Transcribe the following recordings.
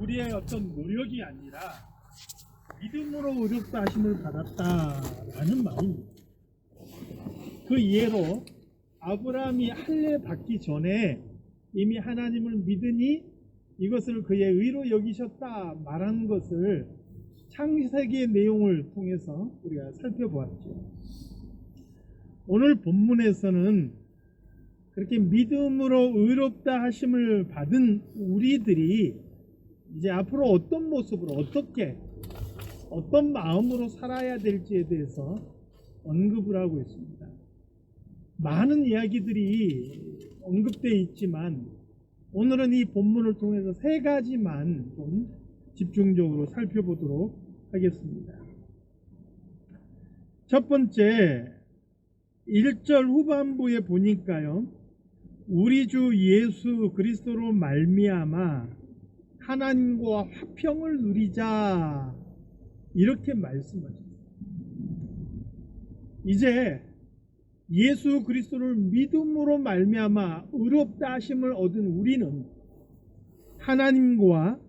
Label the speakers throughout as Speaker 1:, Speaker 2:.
Speaker 1: 우리의 어떤 노력이 아니라 믿음으로 의롭다 하심을 받았다라는 말입니다. 그 예로 아브라함이 할례 받기 전에 이미 하나님을 믿으니 이것을 그의 의로 여기셨다 말한 것을 창세기의 내용을 통해서 우리가 살펴보았죠. 오늘 본문에서는 그렇게 믿음으로 의롭다 하심을 받은 우리들이 이제 앞으로 어떤 모습으로 어떻게 어떤 마음으로 살아야 될지에 대해서 언급을 하고 있습니다. 많은 이야기들이 언급되어 있지만 오늘은 이 본문을 통해서 세 가지만 좀 집중적으로 살펴보도록 하겠습니다. 첫 번째 1절 후반부에 보니까요. 우리 주 예수 그리스도로 말미암아 하나님과 화평을 누리자 이렇게 말씀하셨어요. 이제 예수 그리스도를 믿음으로 말미암아 의롭다 하심을 얻은 우리는 하나님과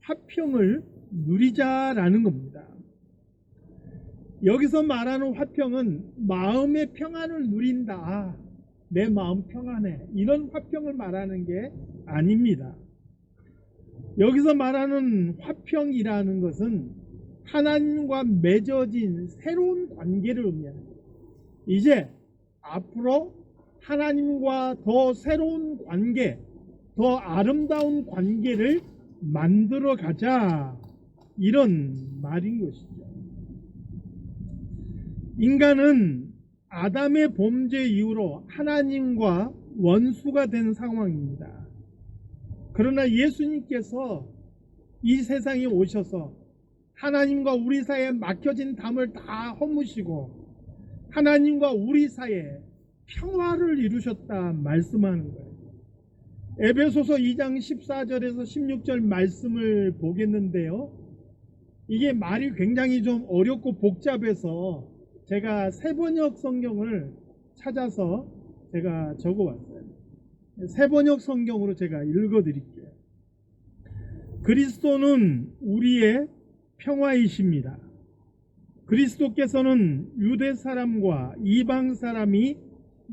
Speaker 1: 화평을 누리자라는 겁니다. 여기서 말하는 화평은 마음의 평안을 누린다. 아, 내 마음 평안해. 이런 화평을 말하는 게 아닙니다. 여기서 말하는 화평이라는 것은 하나님과 맺어진 새로운 관계를 의미합니다. 이제 앞으로 하나님과 더 새로운 관계, 더 아름다운 관계를 만들어 가자. 이런 말인 것이죠. 인간은 아담의 범죄 이후로 하나님과 원수가 된 상황입니다. 그러나 예수님께서 이 세상에 오셔서 하나님과 우리 사이에 막혀진 담을 다 허무시고 하나님과 우리 사이에 평화를 이루셨다 말씀하는 거예요. 에베소서 2장 14절에서 16절 말씀을 보겠는데요. 이게 말이 굉장히 좀 어렵고 복잡해서 제가 세번역 성경을 찾아서 제가 적어왔어요. 세번역 성경으로 제가 읽어드릴게요. 그리스도는 우리의 평화이십니다. 그리스도께서는 유대 사람과 이방 사람이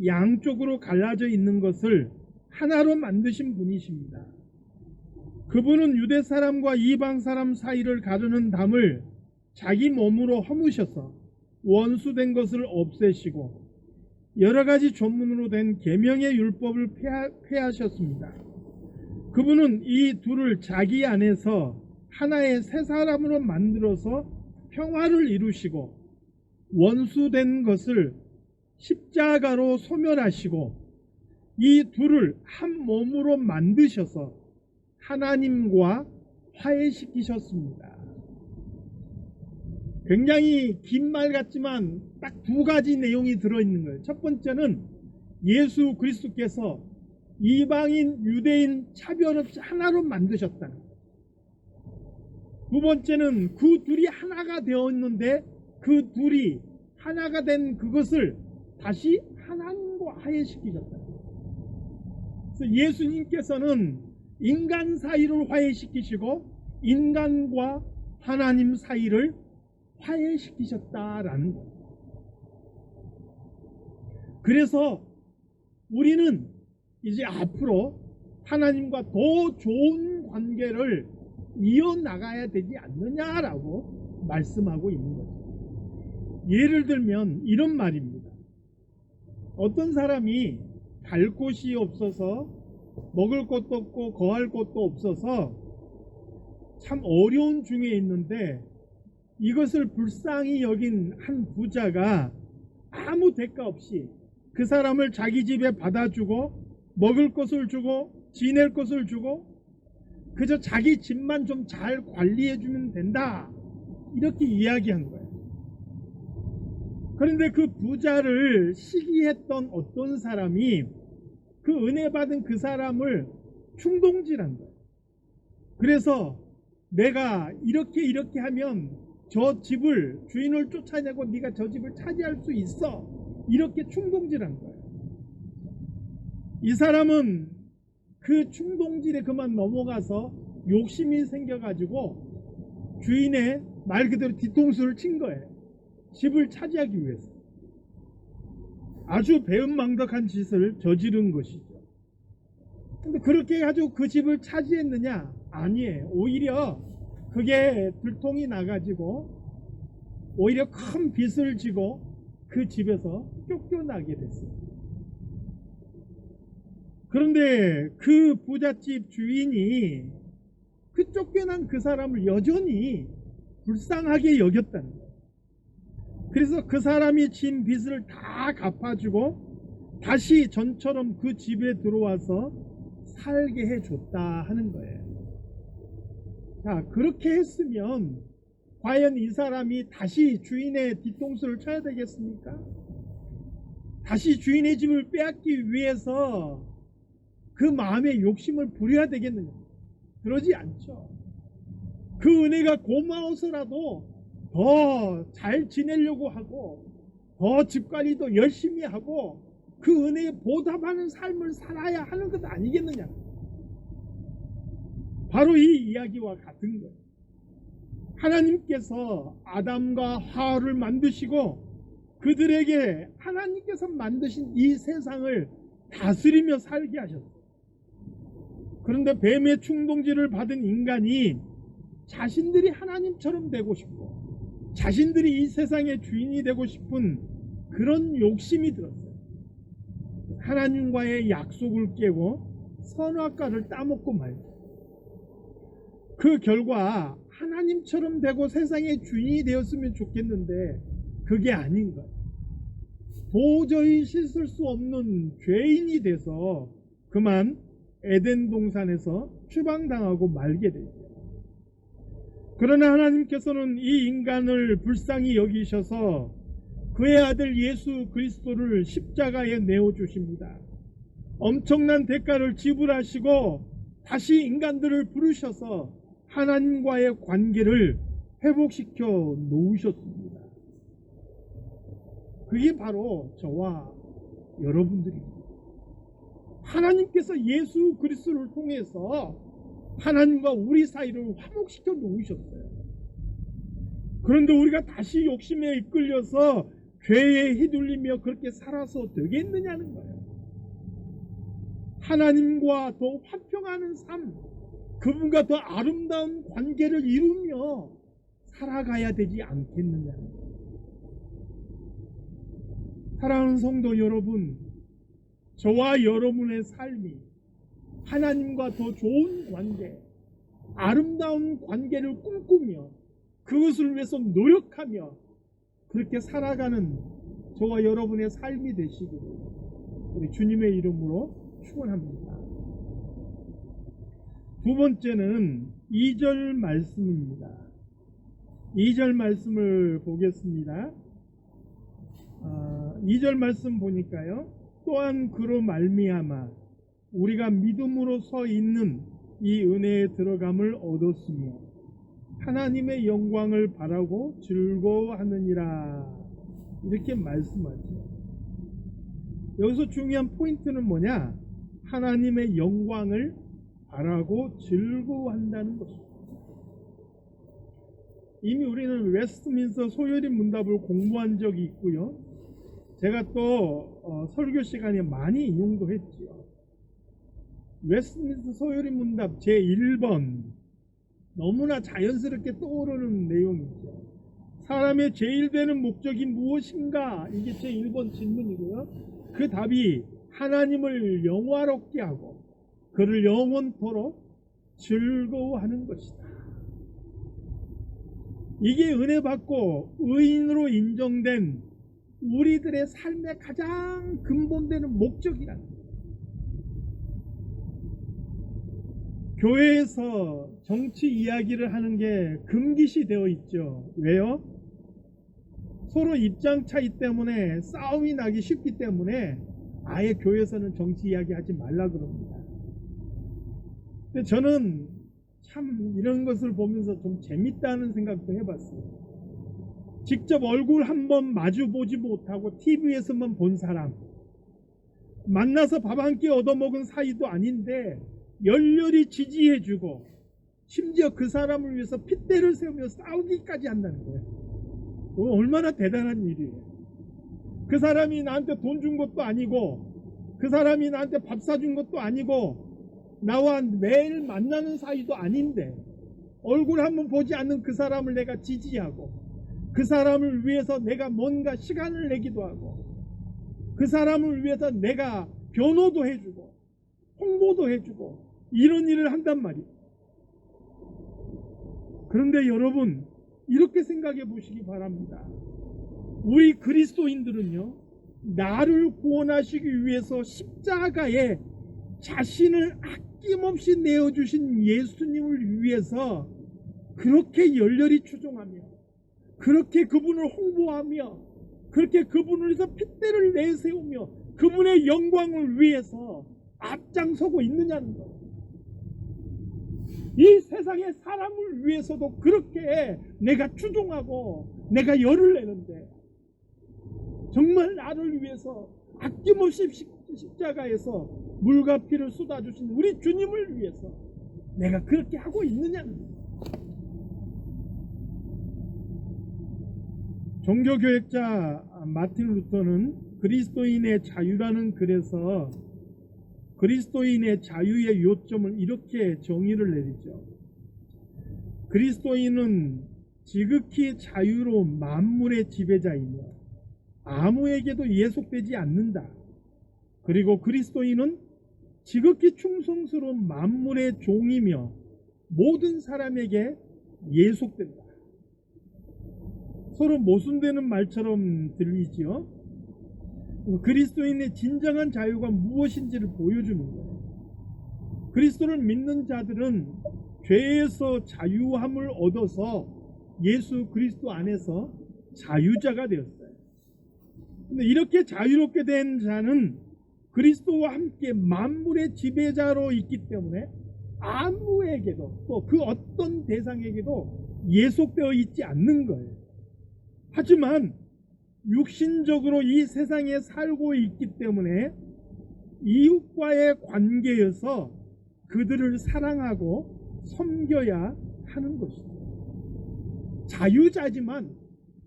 Speaker 1: 양쪽으로 갈라져 있는 것을 하나로 만드신 분이십니다. 그분은 유대 사람과 이방 사람 사이를 가르는 담을 자기 몸으로 허무셔서 원수된 것을 없애시고 여러 가지 조문으로 된 계명의 율법을 폐하, 셨습니다 그분은 이 둘을 자기 안에서 하나의 새 사람으로 만들어서 평화를 이루시고 원수된 것을 십자가로 소멸하시고 이 둘을 한 몸으로 만드셔서 하나님과 화해시키셨습니다. 굉장히 긴 말 같지만 딱 두 가지 내용이 들어있는 거예요. 첫 번째는 예수 그리스도께서 이방인, 유대인 차별 없이 하나로 만드셨다는. 두 번째는 그 둘이 하나가 되었는데 그 둘이 하나가 된 그것을 다시 하나님과 화해시키셨다. 그래서 예수님께서는 인간 사이를 화해시키시고 인간과 하나님 사이를 화해시키셨다라는 거예요. 그래서 우리는 이제 앞으로 하나님과 더 좋은 관계를 이어나가야 되지 않느냐라고 말씀하고 있는 거죠. 예를 들면 이런 말입니다. 어떤 사람이 갈 곳이 없어서 먹을 것도 없고 거할 곳도 없어서 참 어려운 중에 있는데 이것을 불쌍히 여긴 한 부자가 아무 대가 없이 그 사람을 자기 집에 받아주고 먹을 것을 주고 지낼 것을 주고 그저 자기 집만 좀 잘 관리해 주면 된다. 이렇게 이야기한 거예요. 그런데 그 부자를 시기했던 어떤 사람이 그 은혜 받은 그 사람을 충동질한 거예요. 그래서 내가 이렇게 이렇게 하면 저 집을 주인을 쫓아내고 네가 저 집을 차지할 수 있어. 이렇게 충동질한 거예요. 이 사람은 그 충동질에 그만 넘어가서 욕심이 생겨가지고 주인의 말 그대로 뒤통수를 친 거예요. 집을 차지하기 위해서. 아주 배은망덕한 짓을 저지른 것이죠. 근데 그렇게 해가지고 그 집을 차지했느냐? 아니에요. 오히려 그게 들통이 나가지고 오히려 큰 빚을 지고 그 집에서 쫓겨나게 됐어요. 그런데 그 부잣집 주인이 그 쫓겨난 그 사람을 여전히 불쌍하게 여겼다는 거예요. 그래서 그 사람이 진 빚을 다 갚아주고 다시 전처럼 그 집에 들어와서 살게 해줬다 하는 거예요. 자, 그렇게 했으면 과연 이 사람이 다시 주인의 뒤통수를 쳐야 되겠습니까? 다시 주인의 집을 빼앗기 위해서 그 마음의 욕심을 부려야 되겠느냐? 그러지 않죠. 그 은혜가 고마워서라도 더 잘 지내려고 하고 더 집관리도 열심히 하고 그 은혜에 보답하는 삶을 살아야 하는 것 아니겠느냐? 바로 이 이야기와 같은 거예요. 하나님께서 아담과 하와를 만드시고 그들에게 하나님께서 만드신 이 세상을 다스리며 살게 하셨어요. 그런데 뱀의 충동질을 받은 인간이 자신들이 하나님처럼 되고 싶고 자신들이 이 세상의 주인이 되고 싶은 그런 욕심이 들었어요. 하나님과의 약속을 깨고 선악과를 따먹고 말고 그 결과 하나님처럼 되고 세상의 주인이 되었으면 좋겠는데 그게 아닌 거예요. 도저히 씻을 수 없는 죄인이 돼서 그만 에덴 동산에서 추방당하고 말게 되죠. 그러나 하나님께서는 이 인간을 불쌍히 여기셔서 그의 아들 예수 그리스도를 십자가에 내어 주십니다. 엄청난 대가를 지불하시고 다시 인간들을 부르셔서 하나님과의 관계를 회복시켜 놓으셨습니다. 그게 바로 저와 여러분들입니다. 하나님께서 예수 그리스도를 통해서 하나님과 우리 사이를 화목시켜 놓으셨어요. 그런데 우리가 다시 욕심에 이끌려서 죄에 휘둘리며 그렇게 살아서 되겠느냐는 거예요. 하나님과 더 화평하는 삶, 그분과 더 아름다운 관계를 이루며 살아가야 되지 않겠느냐는 거예요. 사랑하는 성도 여러분, 저와 여러분의 삶이 하나님과 더 좋은 관계, 아름다운 관계를 꿈꾸며 그것을 위해서 노력하며 그렇게 살아가는 저와 여러분의 삶이 되시기를 우리 주님의 이름으로 축원합니다. 두 번째는 2절 말씀입니다. 2절 말씀을 보겠습니다. 아, 2절 말씀 보니까요. 또한 그로 말미암아 우리가 믿음으로 서 있는 이 은혜에 들어감을 얻었으며 하나님의 영광을 바라고 즐거워하느니라 이렇게 말씀하죠. 여기서 중요한 포인트는 뭐냐? 하나님의 영광을 바라고 즐거워한다는 것입니다. 이미 우리는 웨스트민스터 소요리 문답을 공부한 적이 있고요. 제가 또 어, 설교 시간에 많이 인용도 했지요. 웨스트민스터 소요리 문답 제1번 너무나 자연스럽게 떠오르는 내용이죠. 사람의 제일 되는 목적이 무엇인가? 이게 제1번 질문이고요. 그 답이 하나님을 영화롭게 하고 그를 영원토록 즐거워하는 것이다. 이게 은혜 받고 의인으로 인정된 우리들의 삶의 가장 근본되는 거예요. 교회에서 정치 이야기를 하는 게 금기시 되어 있죠. 왜요? 서로 입장 차이 때문에 싸움이 나기 쉽기 때문에 아예 교회에서는 정치 이야기 하지 말라 그럽니다. 근데 저는 참 이런 것을 보면서 좀 재밌다는 생각도 해봤어요. 직접 얼굴 한번 마주보지 못하고 TV에서만 본 사람, 만나서 밥 한 끼 얻어먹은 사이도 아닌데 열렬히 지지해주고 심지어 그 사람을 위해서 핏대를 세우며 싸우기까지 한다는 거예요. 그거 얼마나 대단한 일이에요. 그 사람이 나한테 돈 준 것도 아니고 그 사람이 나한테 밥 사준 것도 아니고 나와 매일 만나는 사이도 아닌데 얼굴 한번 보지 않는 그 사람을 내가 지지하고 그 사람을 위해서 내가 뭔가 시간을 내기도 하고 그 사람을 위해서 내가 변호도 해주고 홍보도 해주고 이런 일을 한단 말이에요. 그런데 여러분 이렇게 생각해 보시기 바랍니다. 우리 그리스도인들은요 나를 구원하시기 위해서 십자가에 자신을 아 낌없이 내어주신 예수님을 위해서 그렇게 열렬히 추종하며 그렇게 그분을 홍보하며 그렇게 그분을 위해서 핏대를 내세우며 그분의 영광을 위해서 앞장서고 있느냐는 거예요. 이 세상의 사람을 위해서도 그렇게 내가 추종하고 내가 열을 내는데 정말 나를 위해서 아낌없이 십- 십자가에서 물과 피를 쏟아주신 우리 주님을 위해서 내가 그렇게 하고 거예요. 종교교역자 마틴 루터는 그리스도인의 자유라는 글에서 그리스도인의 자유의 요점을 이렇게 정의를 내리죠. 그리스도인은 지극히 자유로 만물의 지배자이며 아무에게도 예속되지 않는다. 그리고 그리스도인은 지극히 충성스러운 만물의 종이며 모든 사람에게 예속된다. 서로 모순되는 말처럼 들리지요. 그리스도인의 진정한 자유가 무엇인지를 보여주는 거예요. 그리스도를 믿는 자들은 죄에서 자유함을 얻어서 예수 그리스도 안에서 자유자가 되었어요. 근데 이렇게 자유롭게 된 자는 그리스도와 함께 만물의 지배자로 있기 때문에 아무에게도 또 그 어떤 대상에게도 예속되어 있지 않는 거예요. 하지만 육신적으로 이 세상에 살고 있기 때문에 이웃과의 관계여서 그들을 사랑하고 섬겨야 하는 것이죠. 자유자지만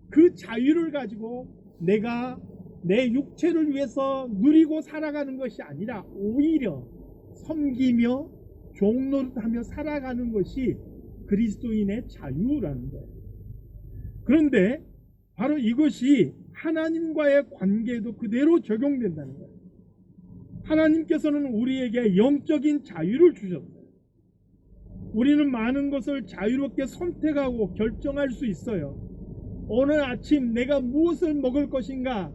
Speaker 1: 그 자유를 가지고 내가 내 육체를 위해서 누리고 살아가는 것이 아니라 오히려 섬기며 종노릇하며 살아가는 것이 그리스도인의 자유라는 거예요. 그런데 바로 이것이 하나님과의 관계에도 그대로 적용된다는 거예요. 하나님께서는 우리에게 영적인 자유를 주셨어요. 우리는 많은 것을 자유롭게 선택하고 결정할 수 있어요. 오늘 아침 내가 무엇을 먹을 것인가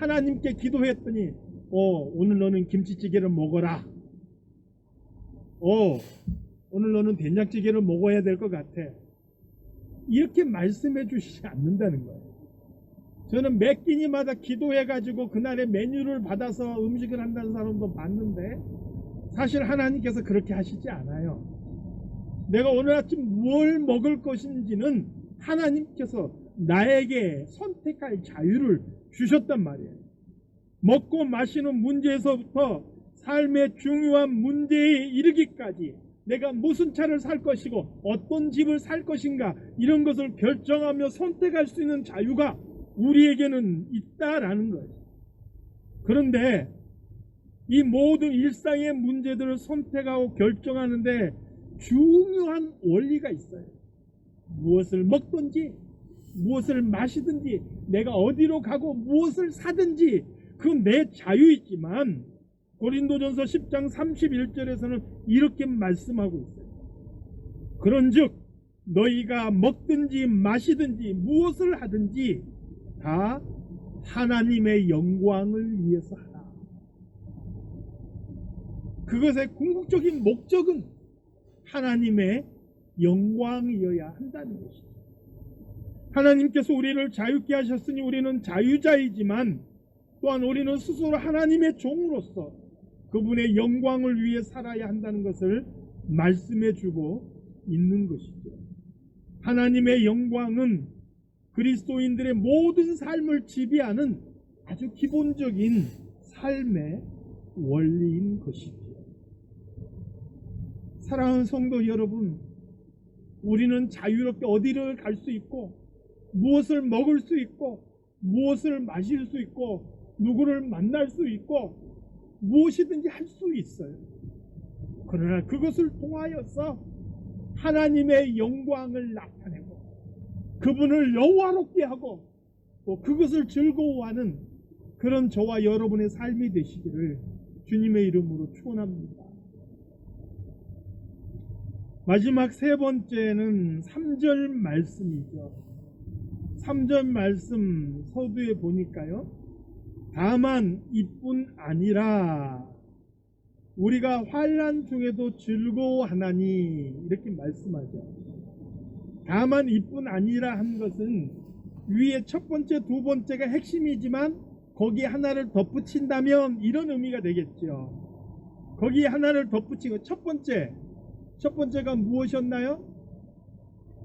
Speaker 1: 하나님께 기도했더니 어, 오늘 너는 김치찌개를 먹어라. 어, 오늘 너는 된장찌개를 먹어야 될 것 같아. 이렇게 말씀해 주시지 않는다는 거예요. 저는 매 끼니마다 기도해 가지고 그날의 메뉴를 받아서 음식을 한다는 사람도 봤는데 사실 하나님께서 그렇게 하시지 않아요. 내가 오늘 아침 뭘 먹을 것인지는 하나님께서 나에게 선택할 자유를 주셨단 말이에요. 먹고 마시는 문제에서부터 삶의 중요한 문제에 이르기까지 내가 무슨 차를 살 것이고 어떤 집을 살 것인가 이런 것을 결정하며 선택할 수 있는 자유가 우리에게는 있다라는 거예요. 그런데 이 모든 일상의 문제들을 선택하고 결정하는데 중요한 원리가 있어요. 무엇을 먹든지 무엇을 마시든지 내가 어디로 가고 무엇을 사든지 그건 내 자유이지만 고린도전서 10장 31절에서는 이렇게 말씀하고 있어요. 그런즉 너희가 먹든지 마시든지 무엇을 하든지 다 하나님의 영광을 위해서 하라. 그것의 궁극적인 목적은 하나님의 영광이어야 한다는 것이죠. 하나님께서 우리를 자유케 하셨으니 우리는 자유자이지만 또한 우리는 스스로 하나님의 종으로서 그분의 영광을 위해 살아야 한다는 것을 말씀해 주고 있는 것이죠. 하나님의 영광은 그리스도인들의 모든 삶을 지배하는 아주 기본적인 삶의 원리인 것이죠. 사랑하는 성도 여러분, 우리는 자유롭게 어디를 갈 수 있고 무엇을 먹을 수 있고 무엇을 마실 수 있고 누구를 만날 수 있고 무엇이든지 할 수 있어요. 그러나 그것을 통하여서 하나님의 영광을 나타내고 그분을 영화롭게 하고 또 그것을 즐거워하는 그런 저와 여러분의 삶이 되시기를 주님의 이름으로 축원합니다. 마지막 세 번째는 3절 말씀이죠. 3절 말씀 서두에 보니까요. 다만 이뿐 아니라 우리가 환란 중에도 즐거워하나니 이렇게 말씀하죠. 다만 이뿐 아니라 한 것은 위에 첫 번째, 두 번째가 핵심이지만 거기에 하나를 덧붙인다면 이런 의미가 되겠죠. 거기에 하나를 덧붙이고 첫 번째, 첫 번째가 무엇이었나요?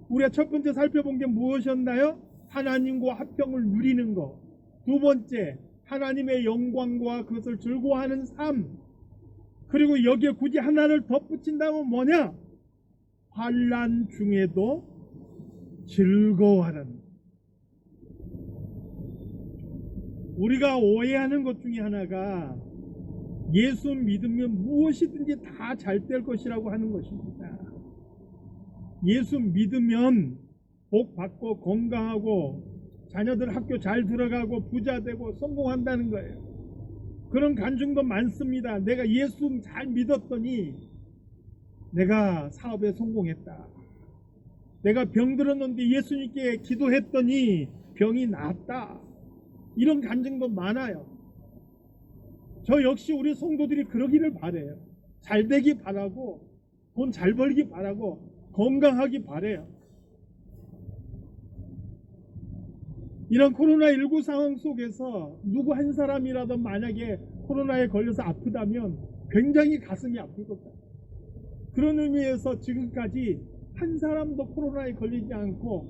Speaker 1: 우리가 첫 번째 살펴본 게 무엇이었나요? 하나님과 합평을 누리는 것. 두 번째, 하나님의 영광과 그것을 즐거워하는 삶. 그리고 여기에 굳이 하나를 덧붙인다면 뭐냐? 환란 중에도 즐거워하는. 우리가 오해하는 것 중에 하나가 예수 믿으면 무엇이든지 다 잘 될 것이라고 하는 것입니다. 예수 믿으면 복 받고 건강하고 자녀들 학교 잘 들어가고 부자 되고 성공한다는 거예요. 그런 간증도 많습니다. 내가 예수 잘 믿었더니 내가 사업에 성공했다. 내가 병 들었는데 예수님께 기도했더니 병이 나았다. 이런 간증도 많아요. 저 역시 우리 성도들이 그러기를 바래요. 잘 되기 바라고 돈 잘 벌기 바라고 건강하기 바래요. 이런 코로나19 상황 속에서 누구 한 사람이라도 만약에 코로나에 걸려서 아프다면 굉장히 가슴이 아플 것 같아요. 그런 의미에서 지금까지 한 사람도 코로나에 걸리지 않고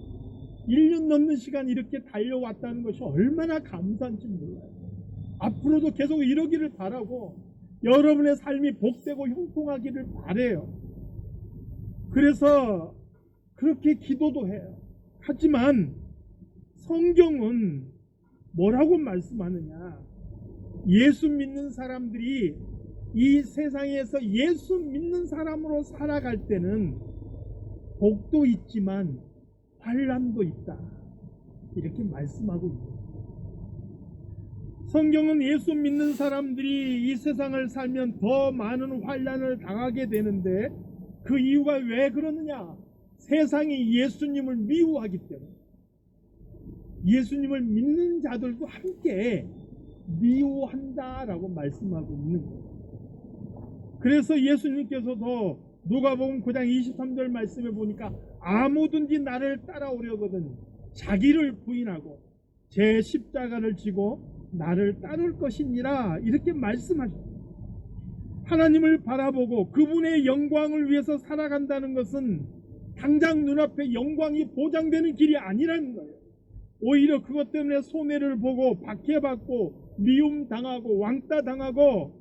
Speaker 1: 1년 넘는 시간 이렇게 달려왔다는 것이 얼마나 감사한지 몰라요. 앞으로도 계속 이러기를 바라고 여러분의 삶이 복되고 형통하기를 바래요. 그래서 그렇게 기도도 해요. 하지만 성경은 뭐라고 말씀하느냐? 예수 믿는 사람들이 이 세상에서 예수 믿는 사람으로 살아갈 때는 복도 있지만 환란도 있다. 이렇게 말씀하고 있습니다. 성경은 예수 믿는 사람들이 이 세상을 살면 더 많은 환란을 당하게 되는데 그 이유가 왜 그러느냐? 세상이 예수님을 미워하기 때문에 예수님을 믿는 자들도 함께 미워한다라고 말씀하고 있는 거예요. 그래서 예수님께서도 누가복음 9장 23절 말씀에 보니까 아무든지 나를 따라오려거든 자기를 부인하고 제 십자가를 지고 나를 따를 것이니라 이렇게 말씀하셨습니다. 하나님을 바라보고 그분의 영광을 위해서 살아간다는 것은 당장 눈앞에 영광이 보장되는 길이 아니라는 거예요. 오히려 그것 때문에 손해를 보고 박해받고 미움 당하고 왕따 당하고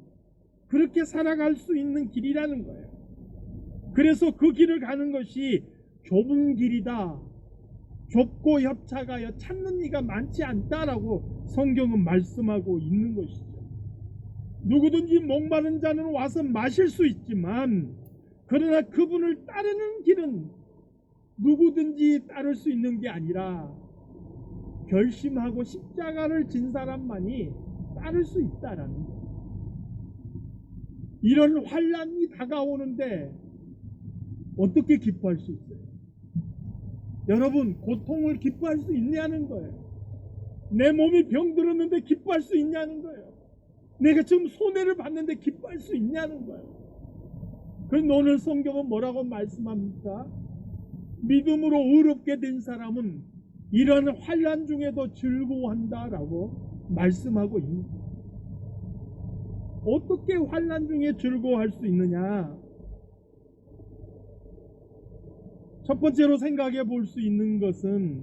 Speaker 1: 그렇게 살아갈 수 있는 길이라는 거예요. 그래서 그 길을 가는 것이 좁은 길이다. 좁고 협착하여 찾는 이가 많지 않다라고 성경은 말씀하고 있는 것이죠. 누구든지 목마른 자는 와서 마실 수 있지만 그러나 그분을 따르는 길은 누구든지 따를 수 있는 게 아니라 결심하고 십자가를 진 사람만이 따를 수 있다라는 거예요. 이런 환란이 다가오는데 어떻게 기뻐할 수 있어요? 여러분 고통을 기뻐할 수 있냐는 거예요. 내 몸이 병들었는데 기뻐할 수 있냐는 거예요. 내가 지금 손해를 봤는데 기뻐할 수 있냐는 거예요. 그런데 오늘 성경은 뭐라고 말씀합니까? 믿음으로 의롭게 된 사람은 이런 환란 중에도 즐거워한다라고 말씀하고 있는 거예요. 어떻게 환란 중에 즐거워할 수 있느냐? 첫 번째로 생각해 볼 수 있는 것은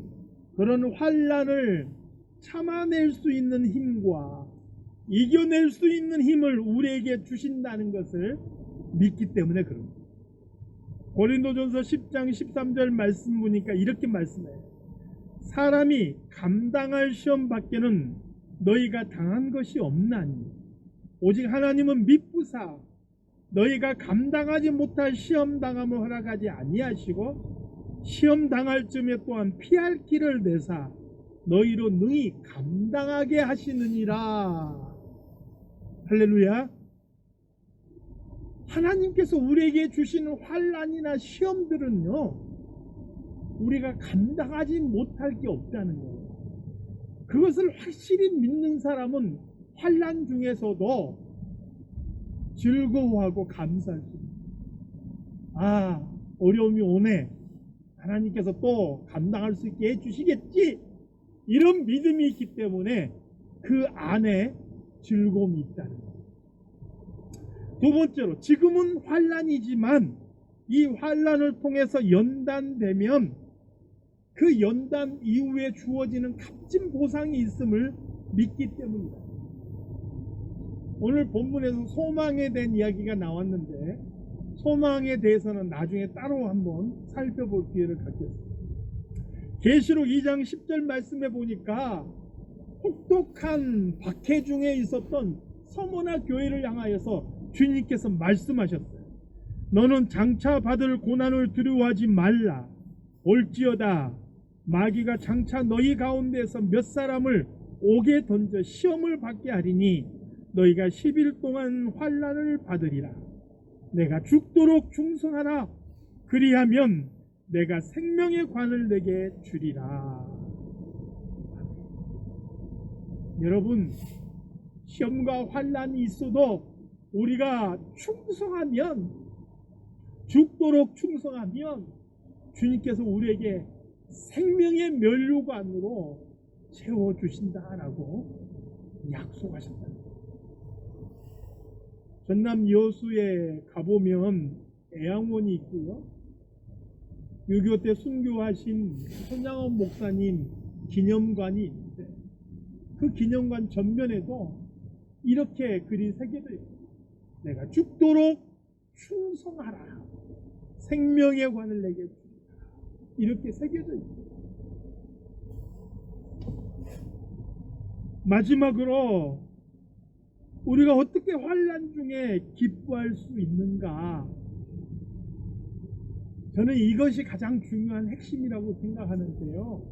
Speaker 1: 그런 환란을 참아낼 수 있는 힘과 이겨낼 수 있는 힘을 우리에게 주신다는 것을 믿기 때문에 그럽니다. 고린도전서 10장 13절 말씀 보니까 이렇게 말씀해요. 사람이 감당할 시험 밖에는 너희가 당한 것이 없나니. 오직 하나님은 미쁘사 너희가 감당하지 못할 시험 당함을 허락하지 아니하시고 시험 당할 쯤에 또한 피할 길을 내사 너희로 능히 감당하게 하시느니라. 할렐루야. 하나님께서 우리에게 주시는 환란이나 시험들은요 우리가 감당하지 못할 게 없다는 거예요 그것을 확실히 믿는 사람은 환란 중에서도 즐거워하고 감사할 수 있어요. 아, 어려움이 오네. 하나님께서 또 감당할 수 있게 해주시겠지. 이런 믿음이 있기 때문에 그 안에 즐거움이 있다는 거예요. 두 번째로 지금은 환란이지만 이 환란을 통해서 연단되면 그 연단 이후에 주어지는 값진 보상이 있음을 믿기 때문이다. 오늘 본문에서 소망에 대한 이야기가 나왔는데 소망에 대해서는 나중에 따로 한번 살펴볼 기회를 갖겠습니다. 계시록 2장 10절 말씀해 보니까 혹독한 박해 중에 있었던 서머나 교회를 향하여서 주님께서 말씀하셨어요. 너는 장차 받을 고난을 두려워하지 말라. 올지어다 마귀가 장차 너희 가운데서 몇 사람을 옥에 던져 시험을 받게 하리니 너희가 10일 동안 환란을 받으리라. 내가 죽도록 충성하라. 그리하면 내가 생명의 관을 내게 주리라. 여러분 시험과 환란이 있어도 우리가 충성하면 죽도록 충성하면 주님께서 우리에게 생명의 면류관으로 채워 주신다라고 약속하셨다. 전남 여수에 가보면 애양원이 있고요. 6.25 때 순교하신 손양원 목사님 기념관이 있는데 그 기념관 전면에도 이렇게 글이 새겨져 있어요. 내가 죽도록 충성하라. 생명의 관을 내게. 이렇게 새겨져 있어요. 마지막으로 우리가 어떻게 환란 중에 기뻐할 수 있는가? 저는 이것이 가장 중요한 핵심이라고 생각하는데요.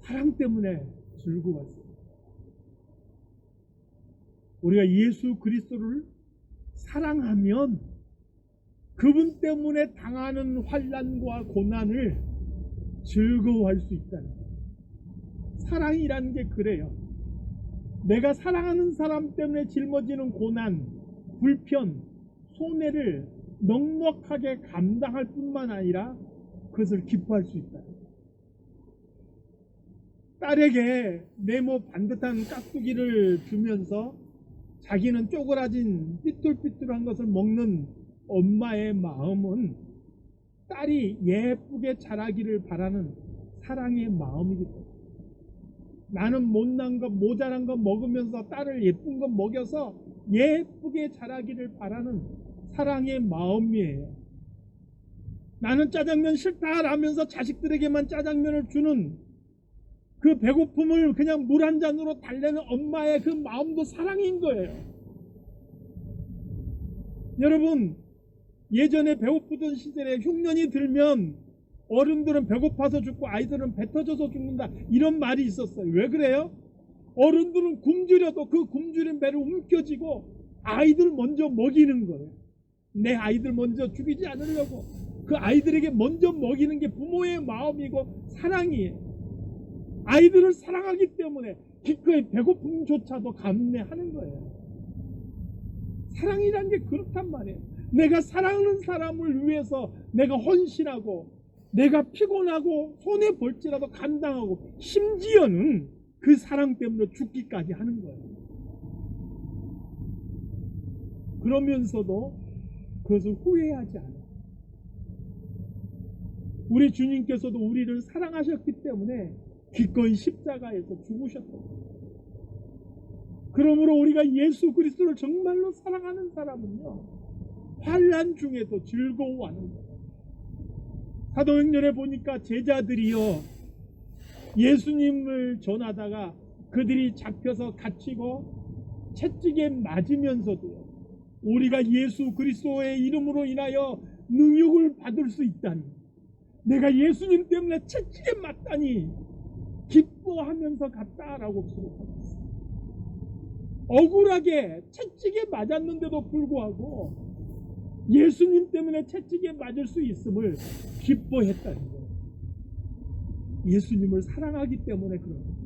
Speaker 1: 사랑 때문에 즐거웠어요. 우리가 예수 그리스도를 사랑하면 그분 때문에 당하는 환란과 고난을 즐거워할 수 있다는. 사랑이라는 게 그래요. 내가 사랑하는 사람 때문에 짊어지는 고난, 불편, 손해를 넉넉하게 감당할 뿐만 아니라 그것을 기뻐할 수 있다. 딸에게 네모 반듯한 깍두기를 주면서 자기는 쪼그라진 삐뚤삐뚤한 것을 먹는 엄마의 마음은 딸이 예쁘게 자라기를 바라는 사랑의 마음이기 때문에 나는 못난 것, 모자란 것 먹으면서 딸을 예쁜 것 먹여서 예쁘게 자라기를 바라는 사랑의 마음이에요. 나는 짜장면 싫다 라면서 자식들에게만 짜장면을 주는 그 배고픔을 그냥 물 한 잔으로 달래는 엄마의 그 마음도 사랑인 거예요. 여러분, 예전에 배고프던 시절에 흉년이 들면 어른들은 배고파서 죽고 아이들은 배 터져서 죽는다. 이런 말이 있었어요. 왜 그래요? 어른들은 굶주려도 그 굶주린 배를 움켜쥐고 아이들 먼저 먹이는 거예요. 내 아이들 먼저 죽이지 않으려고 그 아이들에게 먼저 먹이는 게 부모의 마음이고 사랑이에요. 아이들을 사랑하기 때문에 기꺼이 배고픔조차도 감내하는 거예요. 사랑이란 게 그렇단 말이에요. 내가 사랑하는 사람을 위해서 내가 헌신하고 내가 피곤하고 손해 볼지라도 감당하고 심지어는 그 사랑 때문에 죽기까지 하는 거예요. 그러면서도 그것을 후회하지 않아. 우리 주님께서도 우리를 사랑하셨기 때문에 기꺼이 십자가에서 죽으셨다. 그러므로 우리가 예수 그리스도를 정말로 사랑하는 사람은요. 환란 중에도 즐거워하는 거예요. 사도행전에 보니까 제자들이요 예수님을 전하다가 그들이 잡혀서 갇히고 채찍에 맞으면서도 우리가 예수 그리스도의 이름으로 인하여 능욕을 받을 수 있다니 내가 예수님 때문에 채찍에 맞다니 기뻐하면서 갔다라고 있어요. 억울하게 채찍에 맞았는데도 불구하고 예수님 때문에 채찍에 맞을 수 있음을 기뻐했다는 거예요. 예수님을 사랑하기 때문에 그런 거예요.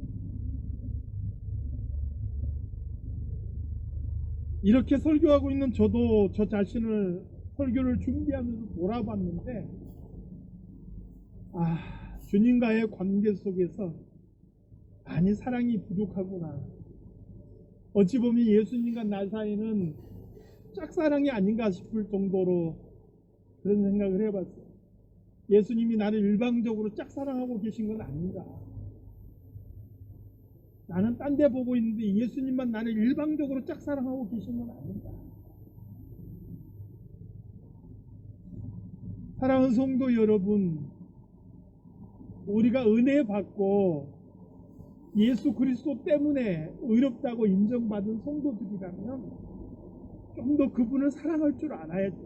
Speaker 1: 이렇게 설교하고 있는 저도 저 자신을 설교를 준비하면서 돌아봤는데 아 주님과의 관계 속에서 많이 사랑이 부족하구나 어찌 보면 예수님과 나 사이는 짝사랑이 아닌가 싶을 정도로 그런 생각을 해봤어요 예수님이 나를 일방적으로 짝사랑하고 계신 건 아닌가 나는 딴 데 보고 있는데 예수님만 나를 일방적으로 짝사랑하고 계신 건 아닌가. 사랑하는 성도 여러분, 우리가 은혜 받고 예수 그리스도 때문에 의롭다고 인정받은 성도들이라면 좀 더 그분을 사랑할 줄 알아야 돼.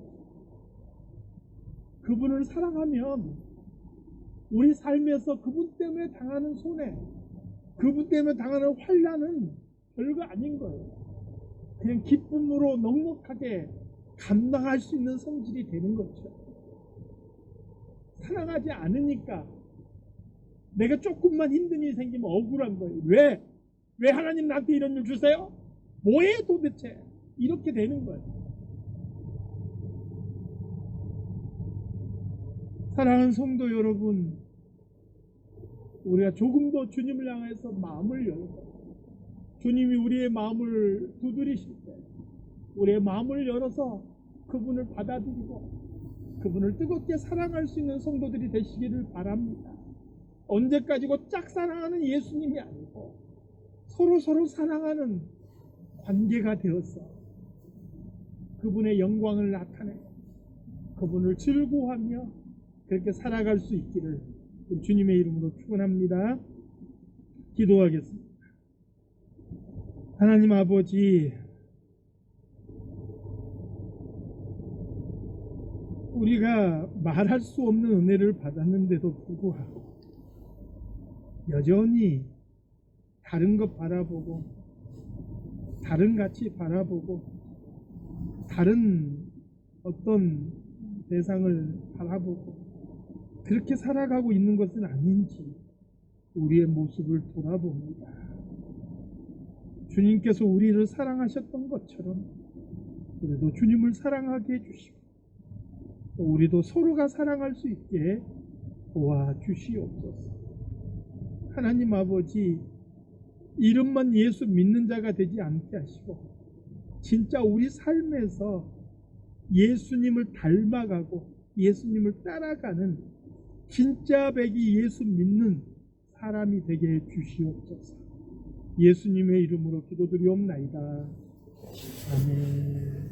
Speaker 1: 그분을 사랑하면 우리 삶에서 그분 때문에 당하는 손해, 그분 때문에 당하는 환란은 별거 아닌 거예요. 그냥 기쁨으로 넉넉하게 감당할 수 있는 성질이 되는 거죠. 사랑하지 않으니까 내가 조금만 힘든 일이 생기면 억울한 거예요. 왜? 왜 하나님 나한테 이런 일 주세요? 뭐해 도대체? 이렇게 되는 거예요. 사랑하는 성도 여러분, 우리가 조금 더 주님을 향해서 마음을 열고 주님이 우리의 마음을 두드리실 때 우리의 마음을 열어서 그분을 받아들이고 그분을 뜨겁게 사랑할 수 있는 성도들이 되시기를 바랍니다. 언제까지고 짝사랑하는 예수님이 아니고 서로 서로 사랑하는 관계가 되어서 그분의 영광을 나타내 그분을 즐거워하며 그렇게 살아갈 수 있기를 우리 주님의 이름으로 축원합니다. 기도하겠습니다. 하나님 아버지 우리가 말할 수 없는 은혜를 받았는데도 불구하고 여전히 다른 것 바라보고 다른 가치 바라보고 다른 어떤 대상을 바라보고 그렇게 살아가고 있는 것은 아닌지 우리의 모습을 돌아봅니다. 주님께서 우리를 사랑하셨던 것처럼 우리도 주님을 사랑하게 해주시고 또 우리도 서로가 사랑할 수 있게 도와주시옵소서. 하나님 아버지 이름만 예수 믿는 자가 되지 않게 하시고 진짜 우리 삶에서 예수님을 닮아가고 예수님을 따라가는 진짜 백이 예수 믿는 사람이 되게 해 주시옵소서. 예수님의 이름으로 기도드리옵나이다. 아멘.